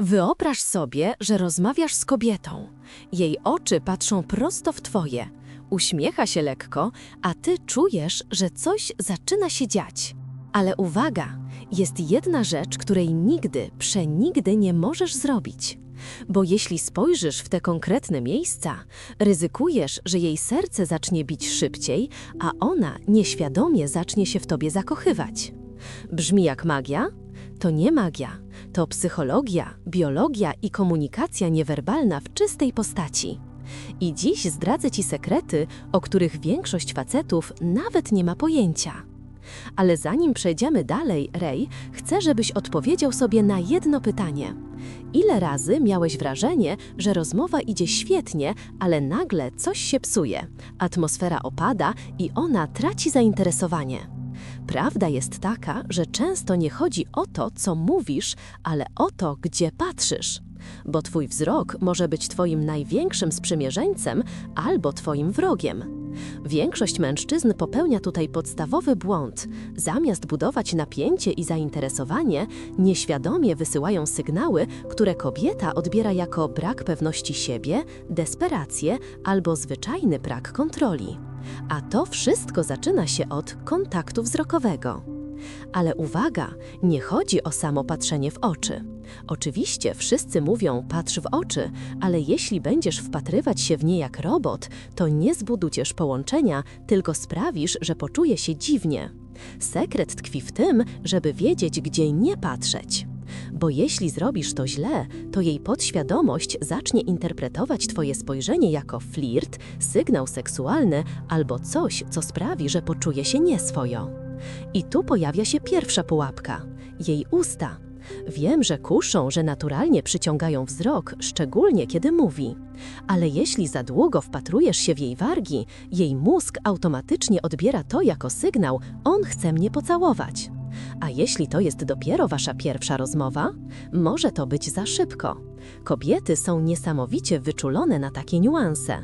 Wyobraź sobie, że rozmawiasz z kobietą. Jej oczy patrzą prosto w twoje. Uśmiecha się lekko, a ty czujesz, że coś zaczyna się dziać. Ale uwaga, jest jedna rzecz, której nigdy, przenigdy nie możesz zrobić. Bo jeśli spojrzysz w te konkretne miejsca, ryzykujesz, że jej serce zacznie bić szybciej, a ona nieświadomie zacznie się w tobie zakochywać. Brzmi jak magia? To nie magia, to psychologia, biologia i komunikacja niewerbalna w czystej postaci. I dziś zdradzę Ci sekrety, o których większość facetów nawet nie ma pojęcia. Ale zanim przejdziemy dalej, Ray, chcę, żebyś odpowiedział sobie na jedno pytanie. Ile razy miałeś wrażenie, że rozmowa idzie świetnie, ale nagle coś się psuje, atmosfera opada i ona traci zainteresowanie? Prawda jest taka, że często nie chodzi o to, co mówisz, ale o to, gdzie patrzysz. Bo twój wzrok może być twoim największym sprzymierzeńcem albo twoim wrogiem. Większość mężczyzn popełnia tutaj podstawowy błąd. Zamiast budować napięcie i zainteresowanie, nieświadomie wysyłają sygnały, które kobieta odbiera jako brak pewności siebie, desperację albo zwyczajny brak kontroli. A to wszystko zaczyna się od kontaktu wzrokowego. Ale uwaga, nie chodzi o samo patrzenie w oczy. Oczywiście wszyscy mówią patrz w oczy, ale jeśli będziesz wpatrywać się w nie jak robot, to nie zbudujesz połączenia, tylko sprawisz, że poczuje się dziwnie. Sekret tkwi w tym, żeby wiedzieć, gdzie nie patrzeć. Bo jeśli zrobisz to źle, to jej podświadomość zacznie interpretować Twoje spojrzenie jako flirt, sygnał seksualny albo coś, co sprawi, że poczuje się nieswojo. I tu pojawia się pierwsza pułapka jej usta. Wiem, że kuszą, że naturalnie przyciągają wzrok, szczególnie kiedy mówi. Ale jeśli za długo wpatrujesz się w jej wargi, jej mózg automatycznie odbiera to jako sygnał: on chce mnie pocałować. A jeśli to jest dopiero wasza pierwsza rozmowa, może to być za szybko. Kobiety są niesamowicie wyczulone na takie niuanse.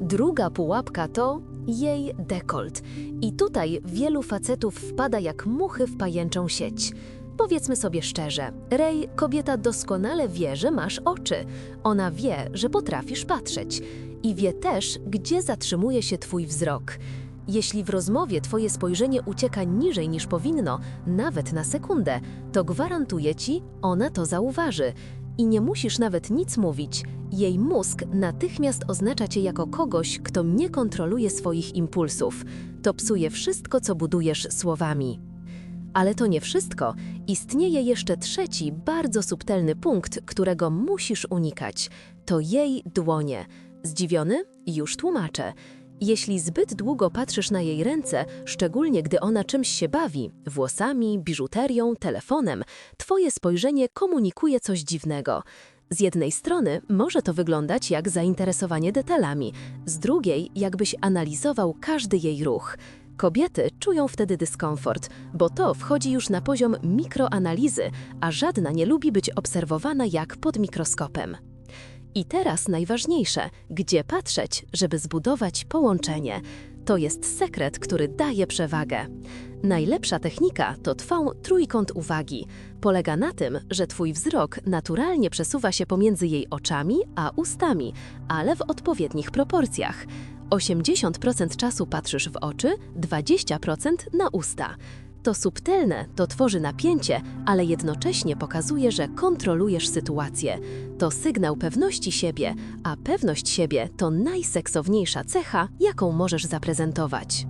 Druga pułapka to jej dekolt. I tutaj wielu facetów wpada jak muchy w pajęczą sieć. Powiedzmy sobie szczerze, Ray, kobieta doskonale wie, że masz oczy. Ona wie, że potrafisz patrzeć. I wie też, gdzie zatrzymuje się twój wzrok. Jeśli w rozmowie twoje spojrzenie ucieka niżej niż powinno, nawet na sekundę, to gwarantuję ci, ona to zauważy. I nie musisz nawet nic mówić. Jej mózg natychmiast oznacza cię jako kogoś, kto nie kontroluje swoich impulsów. To psuje wszystko, co budujesz słowami. Ale to nie wszystko. Istnieje jeszcze trzeci, bardzo subtelny punkt, którego musisz unikać. To jej dłonie. Zdziwiony? Już tłumaczę. Jeśli zbyt długo patrzysz na jej ręce, szczególnie gdy ona czymś się bawi włosami, biżuterią, telefonem twoje spojrzenie komunikuje coś dziwnego. Z jednej strony może to wyglądać jak zainteresowanie detalami, z drugiej jakbyś analizował każdy jej ruch. Kobiety czują wtedy dyskomfort, bo to wchodzi już na poziom mikroanalizy, a żadna nie lubi być obserwowana jak pod mikroskopem. I teraz najważniejsze, gdzie patrzeć, żeby zbudować połączenie. To jest sekret, który daje przewagę. Najlepsza technika to twą trójkąt uwagi. Polega na tym, że twój wzrok naturalnie przesuwa się pomiędzy jej oczami a ustami, ale w odpowiednich proporcjach. 80% czasu patrzysz w oczy, 20% na usta. To subtelne, to tworzy napięcie, ale jednocześnie pokazuje, że kontrolujesz sytuację. To sygnał pewności siebie, a pewność siebie to najseksowniejsza cecha, jaką możesz zaprezentować.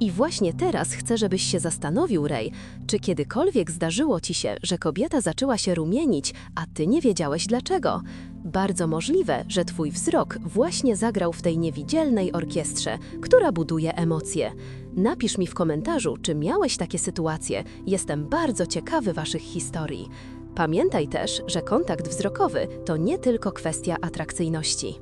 I właśnie teraz chcę, żebyś się zastanowił, Ray, czy kiedykolwiek zdarzyło ci się, że kobieta zaczęła się rumienić, a ty nie wiedziałeś dlaczego. Bardzo możliwe, że twój wzrok właśnie zagrał w tej niewidzialnej orkiestrze, która buduje emocje. Napisz mi w komentarzu, czy miałeś takie sytuacje. Jestem bardzo ciekawy waszych historii. Pamiętaj też, że kontakt wzrokowy to nie tylko kwestia atrakcyjności.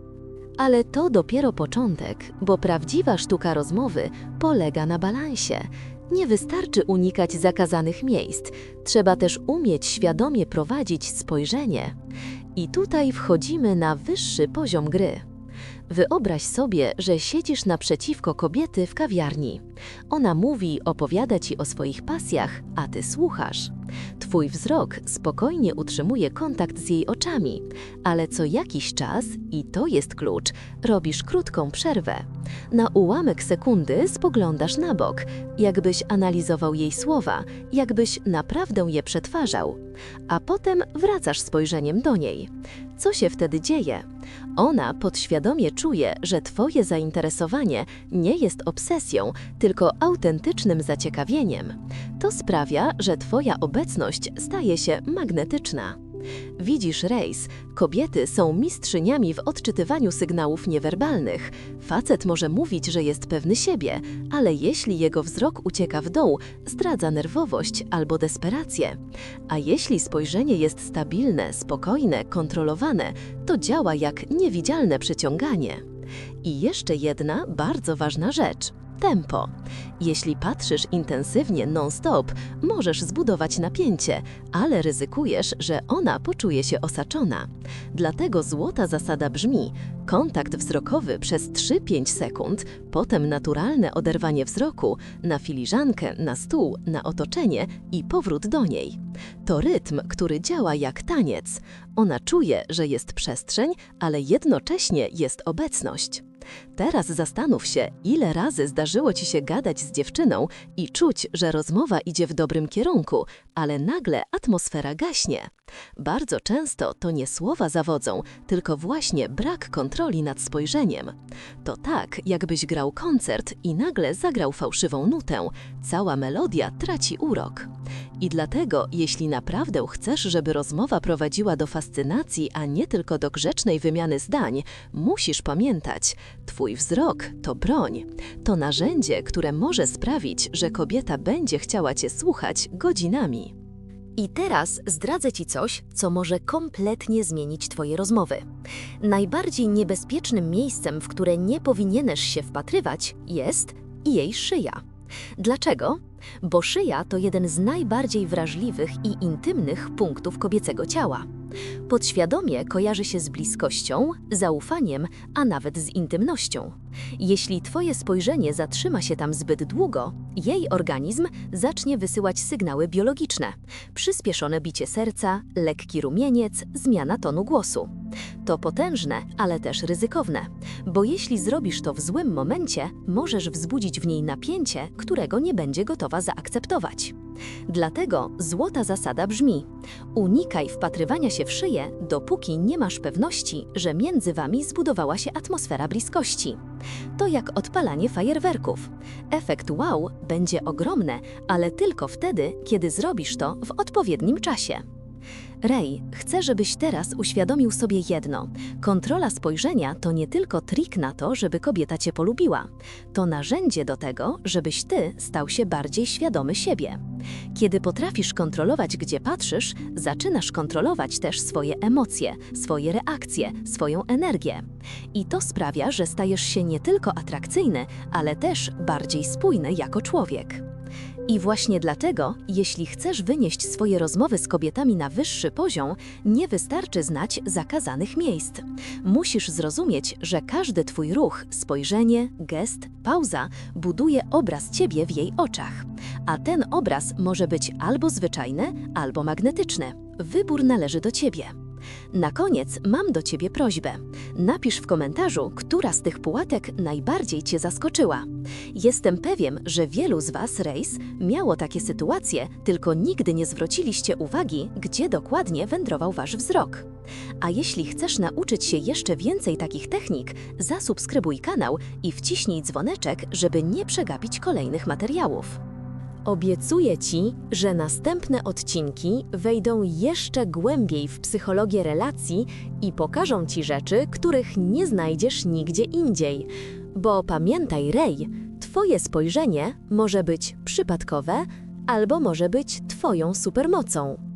Ale to dopiero początek, bo prawdziwa sztuka rozmowy polega na balansie. Nie wystarczy unikać zakazanych miejsc, trzeba też umieć świadomie prowadzić spojrzenie. I tutaj wchodzimy na wyższy poziom gry. Wyobraź sobie, że siedzisz naprzeciwko kobiety w kawiarni. Ona mówi, opowiada ci o swoich pasjach, a ty słuchasz. Twój wzrok spokojnie utrzymuje kontakt z jej oczami, ale co jakiś czas, i to jest klucz, robisz krótką przerwę. Na ułamek sekundy spoglądasz na bok, jakbyś analizował jej słowa, jakbyś naprawdę je przetwarzał, a potem wracasz spojrzeniem do niej. Co się wtedy dzieje? Ona podświadomie czuje, że Twoje zainteresowanie nie jest obsesją, tylko autentycznym zaciekawieniem. To sprawia, że Twoja obecność staje się magnetyczna. Widzisz rejs. Kobiety są mistrzyniami w odczytywaniu sygnałów niewerbalnych. Facet może mówić, że jest pewny siebie, ale jeśli jego wzrok ucieka w dół, zdradza nerwowość albo desperację. A jeśli spojrzenie jest stabilne, spokojne, kontrolowane, to działa jak niewidzialne przyciąganie. I jeszcze jedna bardzo ważna rzecz tempo. Jeśli patrzysz intensywnie non-stop, możesz zbudować napięcie, ale ryzykujesz, że ona poczuje się osaczona. Dlatego złota zasada brzmi: kontakt wzrokowy przez 3-5 sekund, potem naturalne oderwanie wzroku na filiżankę, na stół, na otoczenie i powrót do niej. To rytm, który działa jak taniec. Ona czuje, że jest przestrzeń, ale jednocześnie jest obecność. Teraz zastanów się, ile razy zdarzyło ci się gadać z dziewczyną i czuć, że rozmowa idzie w dobrym kierunku, ale nagle atmosfera gaśnie. Bardzo często to nie słowa zawodzą, tylko właśnie brak kontroli nad spojrzeniem. To tak, jakbyś grał koncert i nagle zagrał fałszywą nutę. Cała melodia traci urok. I dlatego, jeśli naprawdę chcesz, żeby rozmowa prowadziła do fascynacji, a nie tylko do grzecznej wymiany zdań, musisz pamiętać, Twój wzrok to broń. To narzędzie, które może sprawić, że kobieta będzie chciała Cię słuchać godzinami. I teraz zdradzę Ci coś, co może kompletnie zmienić Twoje rozmowy. Najbardziej niebezpiecznym miejscem, w które nie powinieneś się wpatrywać, jest jej szyja. Dlaczego? Bo szyja to jeden z najbardziej wrażliwych i intymnych punktów kobiecego ciała. Podświadomie kojarzy się z bliskością, zaufaniem, a nawet z intymnością. Jeśli Twoje spojrzenie zatrzyma się tam zbyt długo, jej organizm zacznie wysyłać sygnały biologiczne: przyspieszone bicie serca, lekki rumieniec, zmiana tonu głosu. To potężne, ale też ryzykowne, bo jeśli zrobisz to w złym momencie, możesz wzbudzić w niej napięcie, którego nie będzie gotowa zaakceptować. Dlatego złota zasada brzmi: unikaj wpatrywania się w szyję, dopóki nie masz pewności, że między wami zbudowała się atmosfera bliskości. To jak odpalanie fajerwerków. Efekt wow będzie ogromny, ale tylko wtedy, kiedy zrobisz to w odpowiednim czasie. Ray, chcę, żebyś teraz uświadomił sobie jedno. Kontrola spojrzenia to nie tylko trik na to, żeby kobieta cię polubiła. To narzędzie do tego, żebyś ty stał się bardziej świadomy siebie. Kiedy potrafisz kontrolować, gdzie patrzysz, zaczynasz kontrolować też swoje emocje, swoje reakcje, swoją energię. I to sprawia, że stajesz się nie tylko atrakcyjny, ale też bardziej spójny jako człowiek. I właśnie dlatego, jeśli chcesz wynieść swoje rozmowy z kobietami na wyższy poziom, nie wystarczy znać zakazanych miejsc. Musisz zrozumieć, że każdy twój ruch, spojrzenie, gest, pauza buduje obraz ciebie w jej oczach. A ten obraz może być albo zwyczajny, albo magnetyczny. Wybór należy do ciebie. Na koniec mam do Ciebie prośbę. Napisz w komentarzu, która z tych pułatek najbardziej Cię zaskoczyła. Jestem pewien, że wielu z Was, Rejs, miało takie sytuacje, tylko nigdy nie zwróciliście uwagi, gdzie dokładnie wędrował Wasz wzrok. A jeśli chcesz nauczyć się jeszcze więcej takich technik, zasubskrybuj kanał i wciśnij dzwoneczek, żeby nie przegapić kolejnych materiałów. Obiecuję Ci, że następne odcinki wejdą jeszcze głębiej w psychologię relacji i pokażą Ci rzeczy, których nie znajdziesz nigdzie indziej. Bo pamiętaj, Rej, Twoje spojrzenie może być przypadkowe albo może być Twoją supermocą.